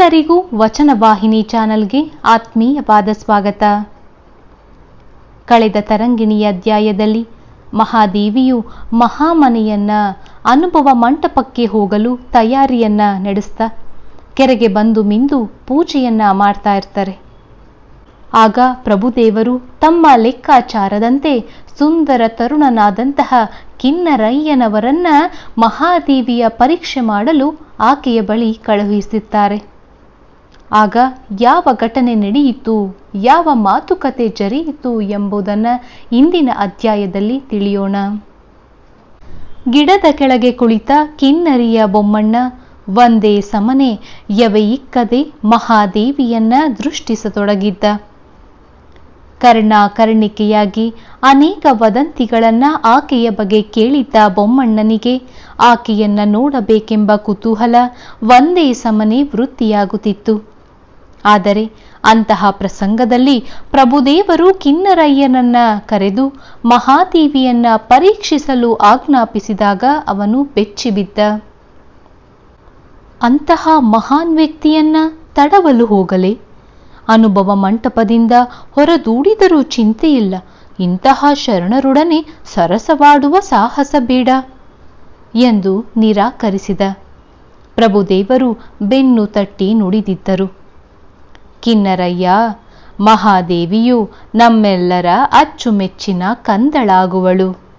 ಎಲ್ಲರಿಗೂ ವಚನವಾಹಿನಿ ಚಾನಲ್ಗೆ ಆತ್ಮೀಯವಾದ ಸ್ವಾಗತ. ಕಳೆದ ತರಂಗಿಣಿ ಅಧ್ಯಾಯದಲ್ಲಿ ಮಹಾದೇವಿಯು ಮಹಾಮನೆಯನ್ನ, ಅನುಭವ ಮಂಟಪಕ್ಕೆ ಹೋಗಲು ತಯಾರಿಯನ್ನ ನಡೆಸ್ತಾ, ಕೆರೆಗೆ ಬಂದು ಮಿಂದು ಪೂಜೆಯನ್ನ ಮಾಡ್ತಾ ಇರ್ತಾರೆ. ಆಗ ಪ್ರಭುದೇವರು ತಮ್ಮ ಲೆಕ್ಕಾಚಾರದಂತೆ ಸುಂದರ ತರುಣನಾದಂತಹ ಕಿನ್ನರಯ್ಯನವರನ್ನ ಮಹಾದೇವಿಯ ಪರೀಕ್ಷೆ ಮಾಡಲು ಆಕೆಯ ಬಳಿ ಕಳುಹಿಸುತ್ತಾರೆ ಆಗ ಯಾವ ಘಟನೆ ನಡೆಯಿತು, ಯಾವ ಮಾತುಕತೆ ಜರಿಯಿತು ಎಂಬುದನ್ನು ಇಂದಿನ ಅಧ್ಯಾಯದಲ್ಲಿ ತಿಳಿಯೋಣ. ಗಿಡದ ಕೆಳಗೆ ಕುಳಿತ ಕಿನ್ನರಿಯ ಬೊಮ್ಮಣ್ಣ, ಒಂದೇ ಸಮನೆ ಯವೆಯಿಕ್ಕದೆ ಮಹಾದೇವಿಯನ್ನ ದೃಷ್ಟಿಸತೊಡಗಿದ್ದ. ಕರ್ಣ ಕರ್ಣಿಕೆಯಾಗಿ ಅನೇಕ ವದಂತಿಗಳನ್ನ ಆಕೆಯ ಬಗ್ಗೆ ಕೇಳಿದ್ದ ಬೊಮ್ಮಣ್ಣನಿಗೆ, ಆಕೆಯನ್ನ ನೋಡಬೇಕೆಂಬ ಕುತೂಹಲ ಒಂದೇ ಸಮನೆ ವೃತ್ತಿಯಾಗುತ್ತಿತ್ತು. ಆದರೆ ಅಂತಹ ಪ್ರಸಂಗದಲ್ಲಿ ಪ್ರಭುದೇವರು ಕಿನ್ನರಯ್ಯನನ್ನ ಕರೆದು ಮಹಾದೇವಿಯನ್ನ ಪರೀಕ್ಷಿಸಲು ಆಜ್ಞಾಪಿಸಿದಾಗ ಅವನು ಬೆಚ್ಚಿಬಿದ್ದ. ಅಂತಹ ಮಹಾನ್ ವ್ಯಕ್ತಿಯನ್ನ ತಡವಲು ಹೋಗಲೇ. ಅನುಭವ ಮಂಟಪದಿಂದ ಹೊರದೂಡಿದರೂ ಚಿಂತೆಯಿಲ್ಲ. ಇಂತಹ ಶರಣರೊಡನೆ ಸರಸವಾಡುವ ಸಾಹಸ ಬೇಡ ಎಂದು ನಿರಾಕರಿಸಿದ. ಪ್ರಭುದೇವರು ಬೆನ್ನು ತಟ್ಟಿ ನುಡಿದಿದ್ದರು. ಕಿನ್ನರಯ್ಯ, ಮಹಾದೇವಿಯು ನಮ್ಮೆಲ್ಲರ ಅಚ್ಚುಮೆಚ್ಚಿನ ಕಂದಳಾಗುವಳು.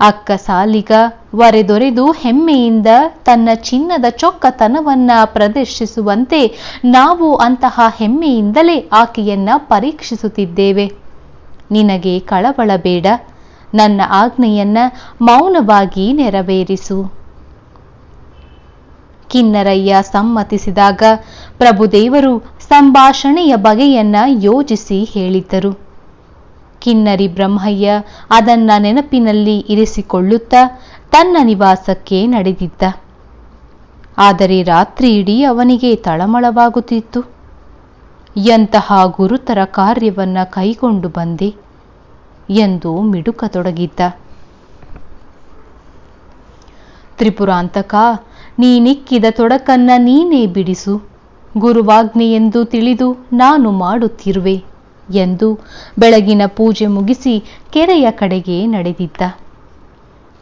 ಅಕ್ಕ ಸಾಲಿಗ ವರೆದೊರೆದು ಹೆಮ್ಮೆಯಿಂದ ತನ್ನ ಚಿನ್ನದ ಚೊಕ್ಕತನವನ್ನ ಪ್ರದರ್ಶಿಸುವಂತೆ ನಾವು ಅಂತಹ ಹೆಮ್ಮೆಯಿಂದಲೇ ಆಕೆಯನ್ನ ಪರೀಕ್ಷಿಸುತ್ತಿದ್ದೇವೆ. ನಿನಗೆ ಕಳವಳ ಬೇಡ, ನನ್ನ ಆಜ್ಞೆಯನ್ನ ಮೌನವಾಗಿ ನೆರವೇರಿಸು. ಕಿನ್ನರಯ್ಯ ಸಮ್ಮತಿಸಿದಾಗ ಪ್ರಭುದೇವರು ಸಂಭಾಷಣೆಯ ಬಗೆಯನ್ನ ಯೋಜಿಸಿ ಹೇಳಿದ್ದರು. ಕಿನ್ನರಿ ಬ್ರಹ್ಮಯ್ಯ ಅದನ್ನ ನೆನಪಿನಲ್ಲಿ ಇರಿಸಿಕೊಳ್ಳುತ್ತಾ ತನ್ನ ನಿವಾಸಕ್ಕೆ ನಡೆದಿದ್ದ. ಆದರೆ ರಾತ್ರಿ ಇಡೀ ಅವನಿಗೆ ತಳಮಳವಾಗುತ್ತಿತ್ತು. ಎಂತಹ ಗುರುತರ ಕಾರ್ಯವನ್ನ ಕೈಗೊಂಡು ಬಂದೆ ಎಂದು ಮಿಡುಕತೊಡಗಿದ್ದ. ತ್ರಿಪುರಾಂತಕ ನೀನಿಕ್ಕಿದ ತೊಡಕನ್ನ ನೀನೇ ಬಿಡಿಸು. ಗುರುವಾಜ್ಞೆಯೆಂದು ತಿಳಿದು ನಾನು ಮಾಡುತ್ತಿರುವೆ ಎಂದು ಬೆಳಗಿನ ಪೂಜೆ ಮುಗಿಸಿ ಕೆರೆಯ ಕಡೆಗೆ ನಡೆದಿದ್ದ.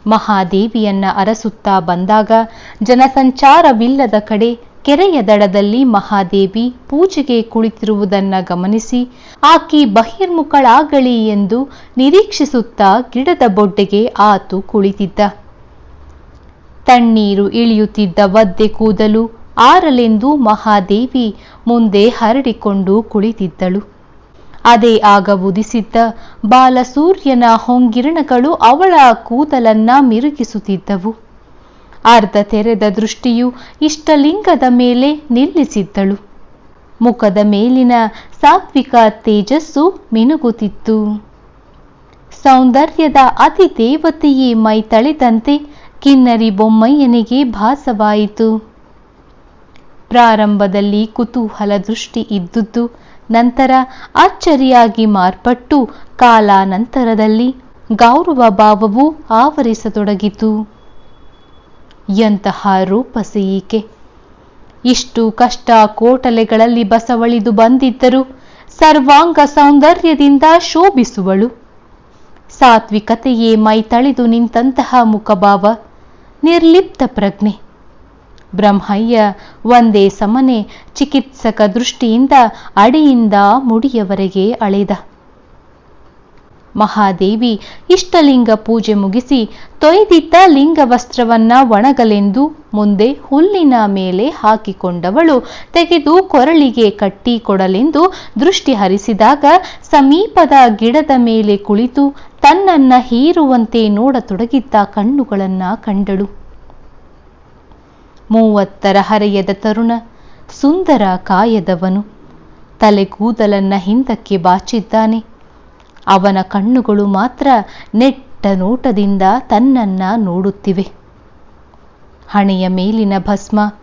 ಮಹಾದೇವಿಯನ್ನ ಅರಸುತ್ತಾ ಬಂದಾಗ ಜನಸಂಚಾರವಿಲ್ಲದ ಕಡೆ ಕೆರೆಯ ದಡದಲ್ಲಿ ಮಹಾದೇವಿ ಪೂಜೆಗೆ ಕುಳಿತಿರುವುದನ್ನ ಗಮನಿಸಿ, ಆಕಿ ಬಹಿರ್ಮುಖಳಾಗಲಿ ಎಂದು ನಿರೀಕ್ಷಿಸುತ್ತಾ ಗಿಡದ ಬೊಡ್ಡೆಗೆ ಆತು ಕುಳಿತಿದ್ದ. ತಣ್ಣೀರು ಇಳಿಯುತ್ತಿದ್ದ ಒದ್ದೆ ಕೂದಲು ಆರಲೆಂದು ಮಹಾದೇವಿ ಮುಂದೆ ಹರಡಿಕೊಂಡು ಕುಳಿತಿದ್ದಳು. ಅದೇ ಆಗ ಉದಿಸಿದ್ದ ಬಾಲಸೂರ್ಯನ ಹೊಂಗಿರಣಗಳು ಅವಳ ಕೂದಲನ್ನ ಮಿರುಗಿಸುತ್ತಿದ್ದವು. ಅರ್ಧ ತೆರೆದ ದೃಷ್ಟಿಯು ಇಷ್ಟಲಿಂಗದ ಮೇಲೆ ನಿಲ್ಲಿಸಿದ್ದಳು. ಮುಖದ ಮೇಲಿನ ಸಾತ್ವಿಕ ತೇಜಸ್ಸು ಮಿನುಗುತ್ತಿತ್ತು. ಸೌಂದರ್ಯದ ಅತಿ ದೇವತೆಯೇ ಮೈ ತಳೆದಂತೆ ಕಿನ್ನರಿ ಬೊಮ್ಮಯ್ಯನಿಗೆ ಭಾಸವಾಯಿತು. ಪ್ರಾರಂಭದಲ್ಲಿ ಕುತೂಹಲ ದೃಷ್ಟಿ ಇದ್ದುದು ನಂತರ ಅಚ್ಚರಿಯಾಗಿ ಮಾರ್ಪಟ್ಟು ಕಾಲಾನಂತರದಲ್ಲಿ ಗೌರವ ಭಾವವು ಆವರಿಸತೊಡಗಿತು. ಎಂತಹ ರೂಪಸಿ ಈಕೆ ಇಷ್ಟು ಕಷ್ಟ ಕೋಟಲೆಗಳಲ್ಲಿ ಬಸವಳಿದು ಬಂದಿದ್ದರೂ ಸರ್ವಾಂಗ ಸೌಂದರ್ಯದಿಂದ ಶೋಭಿಸುವಳು. ಸಾತ್ವಿಕತೆಯೇ ಮೈ ತಳೆದು ನಿಂತಹ ಮುಖಭಾವ, ನಿರ್ಲಿಪ್ತ ಪ್ರಜ್ಞೆ. ಬ್ರಹ್ಮಯ್ಯ ಒಂದೇ ಸಮನೆ ಚಿಕಿತ್ಸಕ ದೃಷ್ಟಿಯಿಂದ ಅಡಿಯಿಂದ ಮುಡಿಯವರೆಗೆ ಅಳೆದ. ಮಹಾದೇವಿ ಇಷ್ಟಲಿಂಗ ಪೂಜೆ ಮುಗಿಸಿ ತೊಯ್ದಿದ್ದ ಲಿಂಗ ವಸ್ತ್ರವನ್ನ ಒಣಗಲೆಂದು ಮುಂದೆ ಹುಲ್ಲಿನ ಮೇಲೆ ಹಾಕಿಕೊಂಡವಳು ತೆಗೆದು ಕೊರಳಿಗೆ ಕಟ್ಟಿ ಕೊಡಲೆಂದು ದೃಷ್ಟಿ ಹರಿಸಿದಾಗ ಸಮೀಪದ ಗಿಡದ ಮೇಲೆ ಕುಳಿತು ತನ್ನನ್ನ ಹೀರುವಂತೆ ನೋಡತೊಡಗಿದ್ದ ಕಣ್ಣುಗಳನ್ನ ಕಂಡಳು. ಮೂವತ್ತರ ಹರೆಯದ ತರುಣ, ಸುಂದರ ಕಾಯದವನು. ತಲೆಗೂದಲನ್ನ ಹಿಂದಕ್ಕೆ ಬಾಚಿದ್ದಾನೆ. ಅವನ ಕಣ್ಣುಗಳು ಮಾತ್ರ ನೆಟ್ಟ ನೋಟದಿಂದ ತನ್ನನ್ನ ನೋಡುತ್ತಿವೆ. ಹಣೆಯ ಮೇಲಿನ ಭಸ್ಮ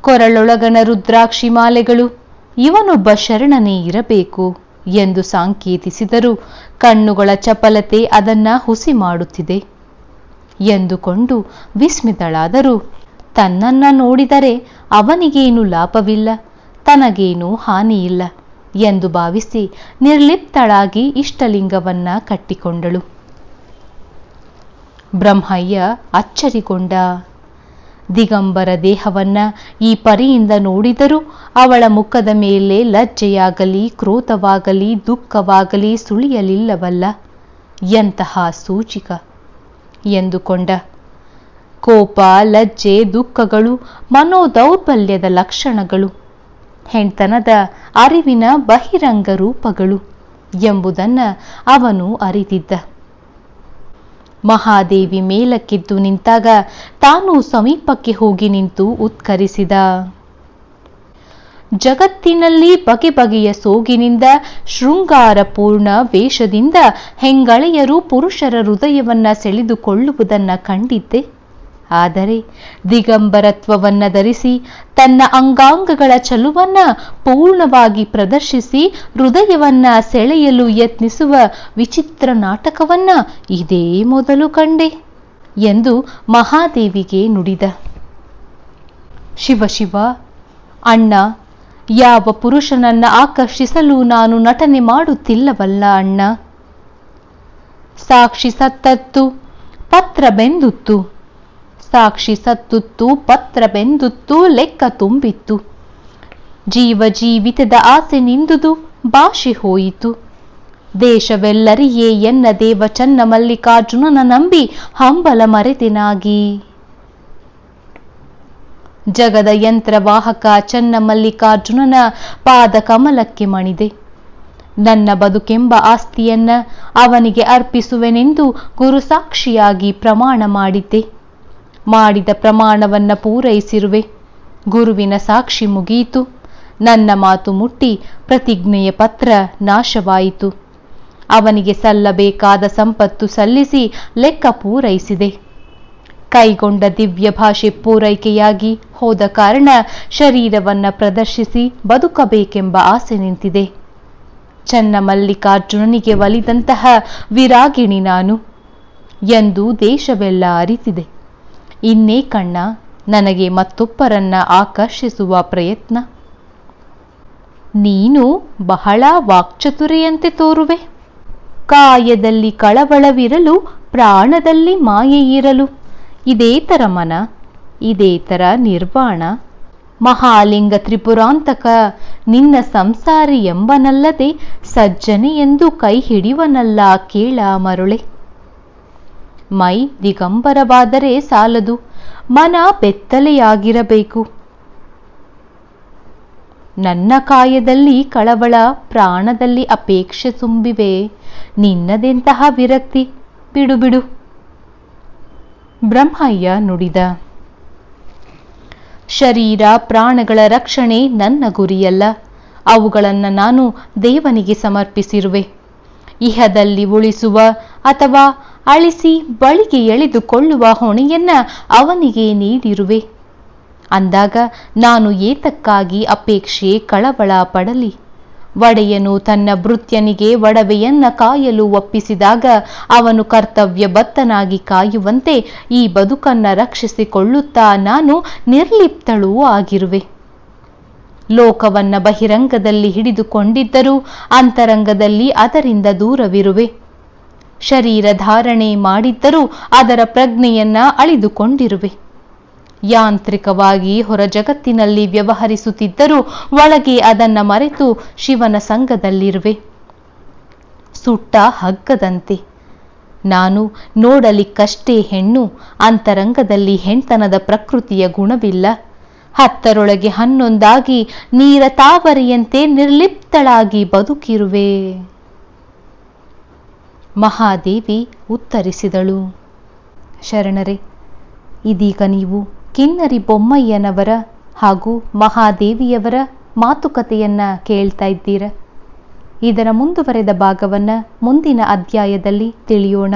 ಕೊರಳೊಳಗನ ರುದ್ರಾಕ್ಷಿ ಮಾಲೆಗಳು, ಇವನೊಬ್ಬ ಶರಣನೇ ಇರಬೇಕು ಎಂದು ಸಾಂಕೇತಿಸಿದರೂ ಕಣ್ಣುಗಳ ಚಪಲತೆ ಅದನ್ನ ಹುಸಿ ಮಾಡುತ್ತಿದೆ. ಎಂದುಕೊಂಡು ವಿಸ್ಮಿತಳಾದರೂ. ತನ್ನನ್ನ ನೋಡಿದರೆ ಅವನಿಗೇನು ಲಾಭವಿಲ್ಲ, ತನಗೇನೂ ಹಾನಿಯಿಲ್ಲ ಎಂದು ಭಾವಿಸಿ ನಿರ್ಲಿಪ್ತಳಾಗಿ ಇಷ್ಟಲಿಂಗವನ್ನ ಕಟ್ಟಿಕೊಂಡಳು. ಬ್ರಹ್ಮಯ್ಯ ಅಚ್ಚರಿಗೊಂಡ, ದಿಗಂಬರ ದೇಹವನ್ನ ಈ ಪರಿಯಿಂದ ನೋಡಿದರೂ ಅವಳ ಮುಖದ ಮೇಲೆ ಲಜ್ಜೆಯಾಗಲಿ, ಕ್ರೋಧವಾಗಲಿ, ದುಃಖವಾಗಲಿ ಸುಳಿಯಲಿಲ್ಲವಲ್ಲ, ಎಂತಹ ಸೂಚಿಕ ಎಂದುಕೊಂಡ. ಕೋಪ, ಲಜ್ಜೆ, ದುಃಖಗಳು, ಮನೋದೌರ್ಬಲ್ಯದ ಲಕ್ಷಣಗಳು. ಹೆಣ್ತನದ ಅರಿವಿನ ಬಹಿರಂಗ ರೂಪಗಳು ಎಂಬುದನ್ನ ಅವನು ಅರಿತಿದ್ದ. ಮಹಾದೇವಿ ಮೇಲಕ್ಕೆದ್ದು ನಿಂತಾಗ ತಾನು ಸಮೀಪಕ್ಕೆ ಹೋಗಿ ನಿಂತು ಉತ್ಕರಿಸಿದ. ಜಗತ್ತಿನಲ್ಲಿ ಬಗೆ ಬಗೆಯ ಸೋಗಿನಿಂದ ಶೃಂಗಾರಪೂರ್ಣ ವೇಷದಿಂದ ಹೆಂಗಳೆಯರು ಪುರುಷರ ಹೃದಯವನ್ನ ಸೆಳೆದುಕೊಳ್ಳುವುದನ್ನು ಕಂಡಿದ್ದೆ. ಆದರೆ ದಿಗಂಬರತ್ವವನ್ನ ಧರಿಸಿ, ತನ್ನ ಅಂಗಾಂಗಗಳ ಚಲುವನ್ನ ಪೂರ್ಣವಾಗಿ ಪ್ರದರ್ಶಿಸಿ, ಹೃದಯವನ್ನ ಸೆಳೆಯಲು ಯತ್ನಿಸುವ ವಿಚಿತ್ರ ನಾಟಕವನ್ನ ಇದೇ ಮೊದಲು ಕಂಡೆ ಎಂದು ಮಹಾದೇವಿಗೆ ನುಡಿದ. ಶಿವಶಿವ ಶಿವ, ಅಣ್ಣ, ಯಾವ ಪುರುಷನನ್ನ ಆಕರ್ಷಿಸಲು ನಾನು ನಟನೆ ಮಾಡುತ್ತಿಲ್ಲವಲ್ಲ ಅಣ್ಣ? ಸಾಕ್ಷಿ ಸತ್ತತ್ತು, ಪತ್ರ ಬೆಂದುತ್ತು. ಸಾಕ್ಷಿ ಸತ್ತುತ್ತು, ಪತ್ರ ಬೆಂದುತ್ತು, ಲೆಕ್ಕ ತುಂಬಿತ್ತು. ಜೀವ ಜೀವಿತದ ಆಸೆ ನಿಂದುದು, ಭಾಷೆ ಹೋಯಿತು. ದೇಶವೆಲ್ಲರಿಯೇ ಎನ್ನ ದೇವ ಚನ್ನ ಮಲ್ಲಿಕಾರ್ಜುನನ ನಂಬಿ ಹಂಬಲ ಮರೆತಿನಾಗಿ. ಜಗದ ಯಂತ್ರವಾಹಕ ಚನ್ನ ಮಲ್ಲಿಕಾರ್ಜುನನ ಪಾದ ಕಮಲಕ್ಕೆ ಮಣಿದೆ. ನನ್ನ ಬದುಕೆಂಬ ಆಸ್ತಿಯನ್ನ ಅವನಿಗೆ ಅರ್ಪಿಸುವೆನೆಂದು ಗುರುಸಾಕ್ಷಿಯಾಗಿ ಪ್ರಮಾಣ ಮಾಡಿದ್ದೆ. ಮಾಡಿದ ಪ್ರಮಾಣವನ್ನ ಪೂರೈಸಿರುವೆ. ಗುರುವಿನ ಸಾಕ್ಷಿ ಮುಗಿಯಿತು ನನ್ನ ಮಾತು ಮುಟ್ಟಿ ಪ್ರತಿಜ್ಞೆಯ ಪತ್ರ ನಾಶವಾಯಿತು. ಅವನಿಗೆ ಸಲ್ಲಬೇಕಾದ ಸಂಪತ್ತು ಸಲ್ಲಿಸಿ ಲೆಕ್ಕ ಪೂರೈಸಿದೆ. ಕೈಗೊಂಡ ದಿವ್ಯ ಭಾಷೆ ಪೂರೈಕೆಯಾಗಿ ಹೋದ ಕಾರಣ ಶರೀರವನ್ನ ಪ್ರದರ್ಶಿಸಿ ಬದುಕಬೇಕೆಂಬ ಆಸೆ ನಿಂತಿದೆ. ಚನ್ನ ಮಲ್ಲಿಕಾರ್ಜುನನಿಗೆ ಒಲಿದಂತಹ ವಿರಾಗಿಣಿ ನಾನು. ಎಂದು ದೇಶವೆಲ್ಲ ಅರಿತಿದೆ. ಇನ್ನೇ ಕಣ್ಣ, ನನಗೆ ಮತ್ತೊಬ್ಬರನ್ನ ಆಕರ್ಷಿಸುವ ಪ್ರಯತ್ನ. ನೀನು ಬಹಳ ವಾಕ್ಚತುರೆಯಂತೆ ತೋರುವೆ. ಕಾಯದಲ್ಲಿ ಕಳವಳವಿರಲು, ಪ್ರಾಣದಲ್ಲಿ ಮಾಯೆಯಿರಲು ಇದೇ ತರ ಮನ, ಇದೇ ತರ ನಿರ್ವಾಣ. ಮಹಾಲಿಂಗ ತ್ರಿಪುರಾಂತಕ, ನಿನ್ನ ಸಂಸಾರಿ ಎಂಬನಲ್ಲದೆ ಸಜ್ಜನೆ ಎಂದು ಕೈ ಹಿಡಿವನಲ್ಲ ಕೇಳ ಮರುಳೆ. ಮೈ ದಿಗಂಬರವಾದರೆ ಸಾಲದು, ಮನ ಬೆತ್ತಲೆಯಾಗಿರಬೇಕು. ನನ್ನ ಕಾಯದಲ್ಲಿ ಕಳವಳ ಪ್ರಾಣದಲ್ಲಿ ಅಪೇಕ್ಷೆ ತುಂಬಿವೆ, ನಿನ್ನದೆಂತಹ ವಿರಕ್ತಿ, ಬಿಡು ಬಿಡು. ಬ್ರಹ್ಮಯ್ಯ ನುಡಿದ. ಶರೀರ ಪ್ರಾಣಗಳ ರಕ್ಷಣೆ ನನ್ನ ಗುರಿಯಲ್ಲ, ಅವುಗಳನ್ನು ನಾನು ದೇವನಿಗೆ ಸಮರ್ಪಿಸಿರುವೆ. ಇಹದಲ್ಲಿ ಉಳಿಸುವ ಅಥವಾ ಅಳಿಸಿ ಬಳಿಗೆ ಎಳೆದುಕೊಳ್ಳುವ ಹೊಣೆಯನ್ನ ಅವನಿಗೆ ನೀಡಿರುವೆ. ಅಂದಾಗ, ನಾನು ಏತಕ್ಕಾಗಿ ಅಪೇಕ್ಷೆ ಕಳವಳ ಪಡಲಿ ಒಡೆಯನು ತನ್ನ ಭೃತ್ಯನಿಗೆ ಒಡವೆಯನ್ನ ಕಾಯಲು ಒಪ್ಪಿಸಿದಾಗ ಅವನು ಕರ್ತವ್ಯ ಬತ್ತನಾಗಿ ಕಾಯುವಂತೆ ಈ ಬದುಕನ್ನ ರಕ್ಷಿಸಿಕೊಳ್ಳುತ್ತಾ ನಾನು ನಿರ್ಲಿಪ್ತಳೂ ಆಗಿರುವೆ. ಲೋಕವನ್ನ ಬಹಿರಂಗದಲ್ಲಿ ಹಿಡಿದುಕೊಂಡಿದ್ದರೂ ಅಂತರಂಗದಲ್ಲಿ ಅದರಿಂದ ದೂರವಿರುವೆ. ಶರೀರ ಧಾರಣೆ ಮಾಡಿದ್ದರೂ ಅದರ ಪ್ರಜ್ಞೆಯನ್ನ ಅಳಿದುಕೊಂಡಿರುವೆ. ಯಾಂತ್ರಿಕವಾಗಿ ಹೊರ ಜಗತ್ತಿನಲ್ಲಿ ವ್ಯವಹರಿಸುತ್ತಿದ್ದರೂ ಒಳಗೆ ಅದನ್ನ ಮರೆತು ಶಿವನ ಸಂಘದಲ್ಲಿರುವೆ. ಸುಟ್ಟ ಹಗ್ಗದಂತೆ. ನಾನು ನೋಡಲಿಕ್ಕಷ್ಟೇ ಹೆಣ್ಣು, ಅಂತರಂಗದಲ್ಲಿ ಹೆಣ್ತನದ ಪ್ರಕೃತಿಯ ಗುಣವಿಲ್ಲ. ಹತ್ತರೊಳಗೆ ಹನ್ನೊಂದಾಗಿ ನೀರ ತಾವರಿಯಂತೆ ನಿರ್ಲಿಪ್ತಳಾಗಿ ಬದುಕಿರುವೆ. ಮಹಾದೇವಿ ಉತ್ತರಿಸಿದಳು. ಶರಣರೇ, ಇದೀಗ ನೀವು ಕಿನ್ನರಿ ಬೊಮ್ಮಯ್ಯನವರ ಹಾಗೂ ಮಹಾದೇವಿಯವರ ಮಾತುಕತೆಯನ್ನ ಕೇಳ್ತಾ ಇದ್ದೀರ? ಇದರ ಮುಂದುವರೆದ ಭಾಗವನ್ನ ಮುಂದಿನ ಅಧ್ಯಾಯದಲ್ಲಿ ತಿಳಿಯೋಣ.